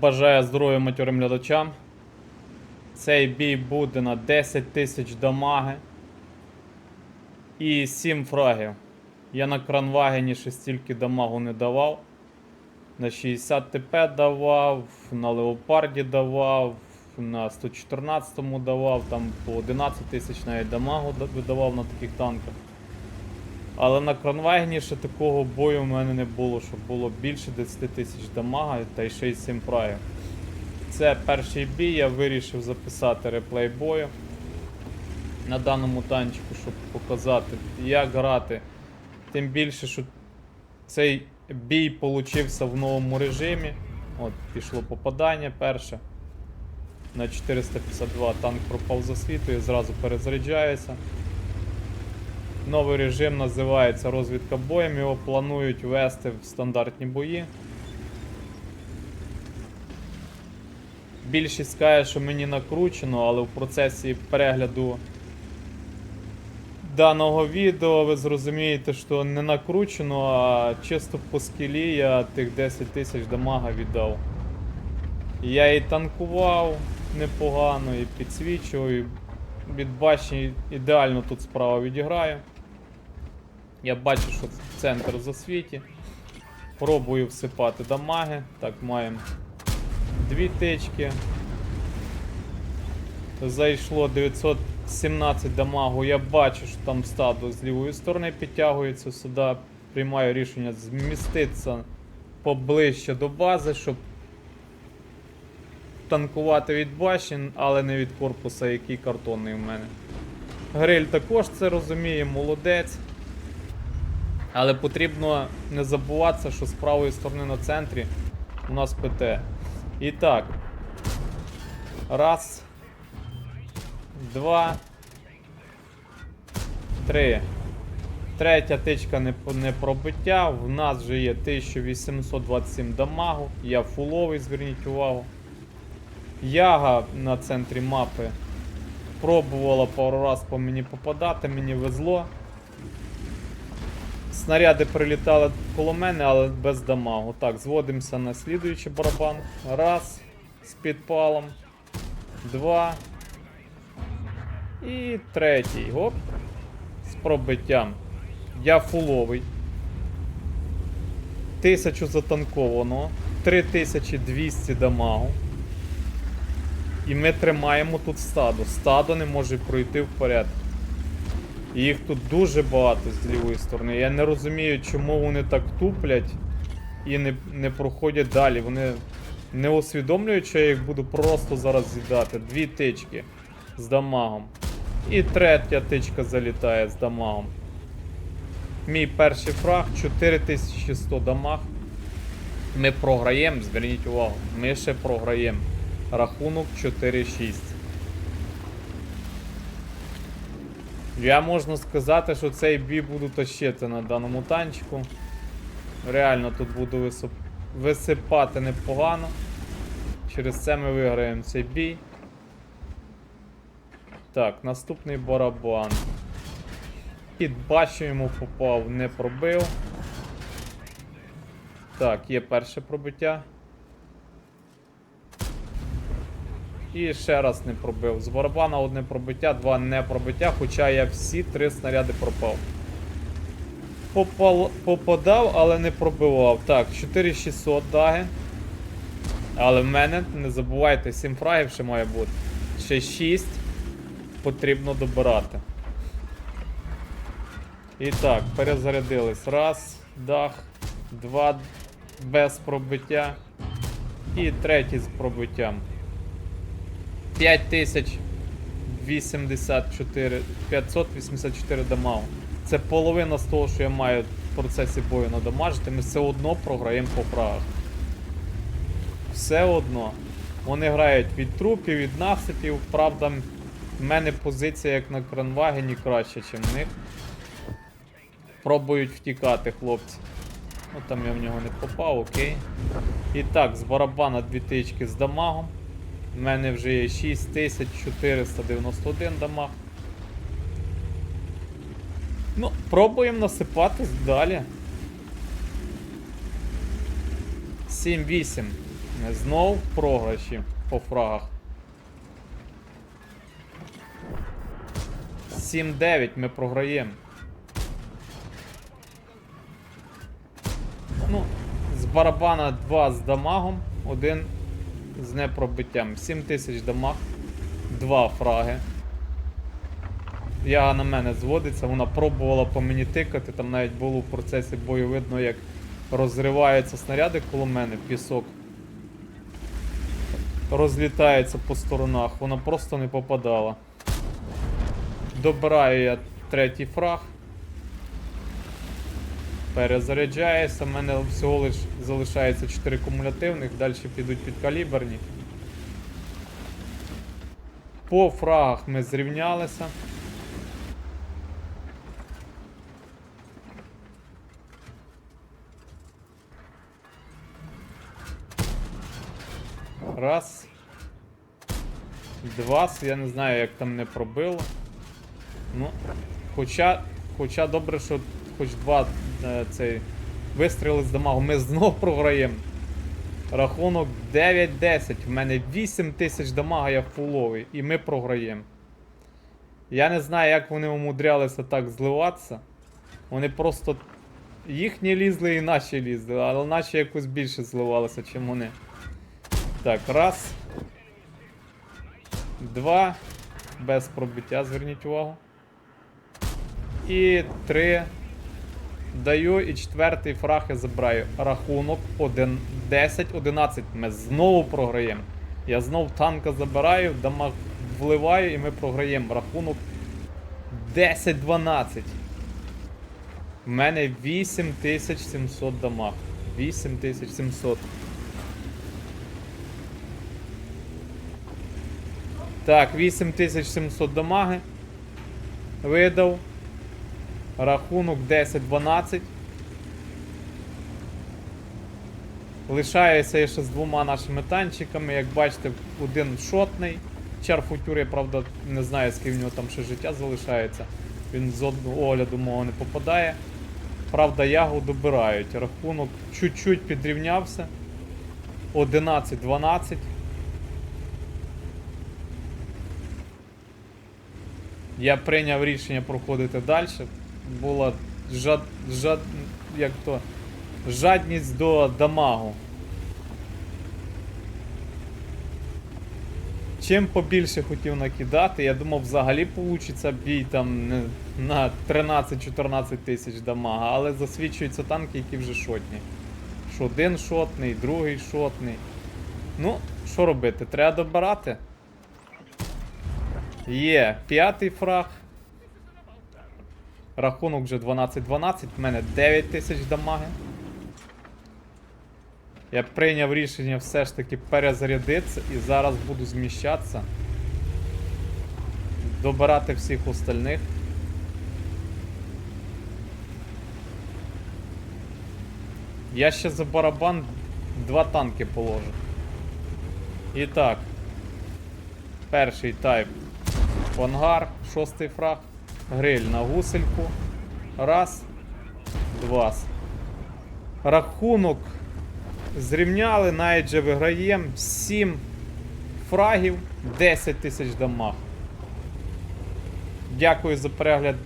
Бажаю здоров'я матюрим глядачам. Цей бій буде на 10 тисяч дамаги і 7 фрагів. Я на кранвагені ще стільки дамагу не давав. На 60 ТП давав, на Леопарді давав, на 114 давав, там по 11 тисяч навіть дамагу видавав на таких танках. Але на кранвагені ще такого бою в мене не було, щоб було більше 10 тисяч дамага та й ще й 7 фрагів. Це перший бій, я вирішив записати реплей бою на даному танчику, щоб показати, як грати. Тим більше, що цей бій получився в новому режимі. От, пішло попадання перше. На 452 танк пропав за світу і зразу перезаряджається. Новий режим називається розвідка боєм. Його планують ввести в стандартні бої. Більшість каже, що мені накручено, але в процесі перегляду даного відео ви зрозумієте, що не накручено, а чисто по скілі я тих 10 тисяч дамага віддав. Я і танкував непогано, і підсвічував, і від башні ідеально тут справа відіграю. Я бачу, що центр в засвіті. Пробую всипати дамаги. Так, маємо дві тички. Зайшло 917 дамагу. Я бачу, що там стадо з лівої сторони підтягується сюди. Приймаю рішення зміститися поближче до бази, щоб танкувати від башін, але не від корпуса, який картонний в мене. Гриль також це розуміє, молодець. Але потрібно не забуватися, що з правої сторони на центрі у нас ПТ. І так. Раз. Два. Три. Третя тичка не, не пробиття. В нас вже є 1827 дамагу. Я фуловий, зверніть увагу. Яга на центрі мапи пробувала пару раз по мені попадати, мені везло. Снаряди прилітали коло мене, але без дамагу. Так, зводимося на слідуючий барабан. Раз. З підпалом. Два. І третій. Гоп. З пробиттям. Я фуловий. Тисячу затанковано. 3200 дамагу. І ми тримаємо тут стадо. Стадо не може пройти вперед. Їх тут дуже багато з лівої сторони. Я не розумію, чому вони так туплять і не, не проходять далі. Вони не усвідомлюють, що я їх буду просто зараз з'їдати. Дві тички з дамагом. І третя тичка залітає з дамагом. Мій перший фраг 4100 дамаг. Ми програємо, зверніть увагу, ми ще програємо. Рахунок 4-6. Я можна сказати, що цей бій буду тащити на даному танчику. Реально тут буду висип... висипати непогано. Через це ми виграємо цей бій. Так, наступний барабан. Під башню йому попав, не пробив. Так, є перше пробиття. І ще раз не пробив. З барабана одне пробиття, два не пробиття, хоча я всі три снаряди пропав. Попал, попадав, але не пробивав. Так, 4600 даги. Але в мене, не забувайте, 7 фрагів ще має бути. Ще 6 потрібно добирати. І так, перезарядились. Раз, дах, два без пробиття. І третій з пробиттям. 5084, 584 дамагу. Це половина з того, що я маю в процесі бою надамажити, ми все одно програємо по фрагах. Все одно. Вони грають від трупів, від насипів. Правда, в мене позиція як на кранвагені краще, ніж в них. Пробують втікати, хлопці. Ну там я в нього не попав, окей. І так, з барабана дві тички з дамагом. У мене вже є 6491 дамаг. Ну, пробуємо насипати далі. 7-8. Знов програші по фрагах. 7-9 ми програємо. Ну, з барабана 2 з дамагом, один з непробиттям. 7 тисяч дамаг, 2 фраги. Я на мене зводиться, вона пробувала по мені тикати, там навіть було в процесі бою видно, як розриваються снаряди коло мене, пісок. Розлітається по сторонах, вона просто не попадала. Добираю я третій фраг. Перезаряджаюся, в мене всього лиш залишається 4 кумулятивних, далі підуть підкаліберні. По фрагах ми зрівнялися. Раз. Два. Я не знаю, як там не пробило. Ну, хоча, хоча добре, що хоч два е, цей вистріли з дамагу. Ми знов програємо. Рахунок 9-10. В мене 8 тисяч дамага, я фуловий. І ми програємо. Я не знаю, як вони умудрялися так зливатися. Вони просто. Їхні лізли і наші лізли, але наші якось більше зливалися, чим вони. Так, раз. Два. Без пробиття, зверніть увагу. І три. Даю і четвертий фраг я забираю. Рахунок 1, 10-11. Ми знову програємо. Я знов танка забираю, дамаг вливаю і ми програємо. Рахунок 10-12. У мене 8700 дамаг. 8700. Так, 8700 дамаги. Видав. Рахунок 10-12. Лишаюся я ще з двома нашими танчиками. Як бачите, один шотний. Чарфутюр, я правда не знаю, скільки в нього там ще життя залишається. Він з одного огляду мого не попадає. Правда, ягу добирають. Рахунок чуть-чуть підрівнявся. 11-12. Я прийняв рішення проходити далі. Була жад, жад, як то, жадність до дамагу. Чим побільше хотів накидати, я думав взагалі получиться бій там на 13-14 тисяч дамага, але засвідчуються танки, які вже шотні. Що один шотний, другий шотний. Ну, що робити? Треба добирати. Є п'ятий фраг. Рахунок вже 12-12, в мене 9 тисяч дамаги. Я прийняв рішення все ж таки перезарядитися і зараз буду зміщатися. Добирати всіх остальних. Я ще за барабан два танки положу. І так. Перший тайп ангар, шостий фраг. Гриль на гусельку. Раз. Два. Рахунок зрівняли, навіть же виграємо 7 фрагів, 10 тисяч дамаг. Дякую за перегляд